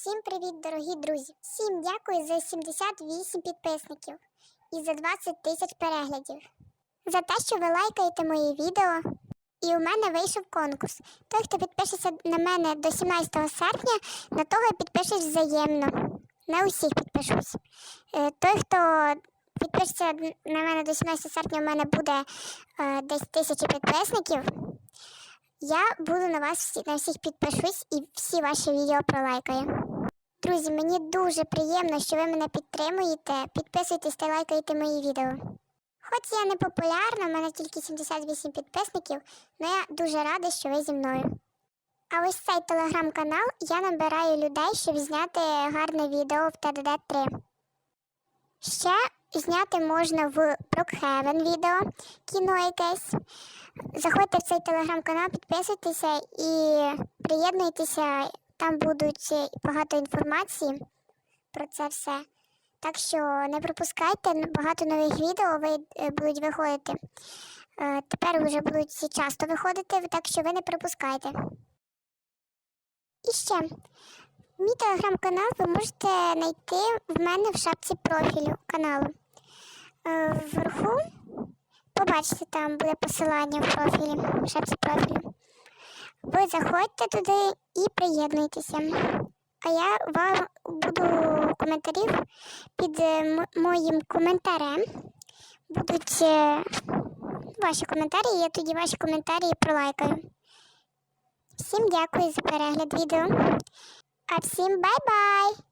Всім привіт, дорогі друзі! Всім дякую за 78 підписників і за 20 тисяч переглядів. За те, що ви лайкаєте мої відео. І у мене вийшов конкурс. Той, хто підпишеться на мене до 17 серпня, на того я підпишусь взаємно. На усіх підпишусь. Е, Той, хто підпишеться на мене до 17 серпня, у мене буде е, десь тисячі підписників. Я буду на вас всі, на всіх підпишусь і всі ваші відео пролайкаю. Друзі, мені дуже приємно, що ви мене підтримуєте. Підписуйтесь та лайкайте мої відео. Хоч я не популярна, в мене тільки 78 підписників, але я дуже рада, що ви зі мною. А ось цей телеграм-канал я набираю людей, щоб зняти гарне відео в ТДД 3. Ще зняти можна в Brookhaven відео, кіно якесь. Заходьте в цей телеграм-канал, підписуйтеся і приєднуйтеся. Там будуть багато інформації про це все. Так що не пропускайте, багато нових відео е, будуть виходити. Е, Тепер вже будуть часто виходити, так що ви не пропускайте. І ще, мій телеграм-канал ви можете знайти в мене в шапці профілю каналу. Е, Вверху побачите, там буде посилання в профілі, в шапці профілю. Ви заходьте туди і приєднуйтеся. А я вам буду коментарів під е, моїм коментарем. Будуть е, ваші коментарі, і я тоді ваші коментарі пролайкаю. Всім дякую за перегляд відео. А всім бай-бай!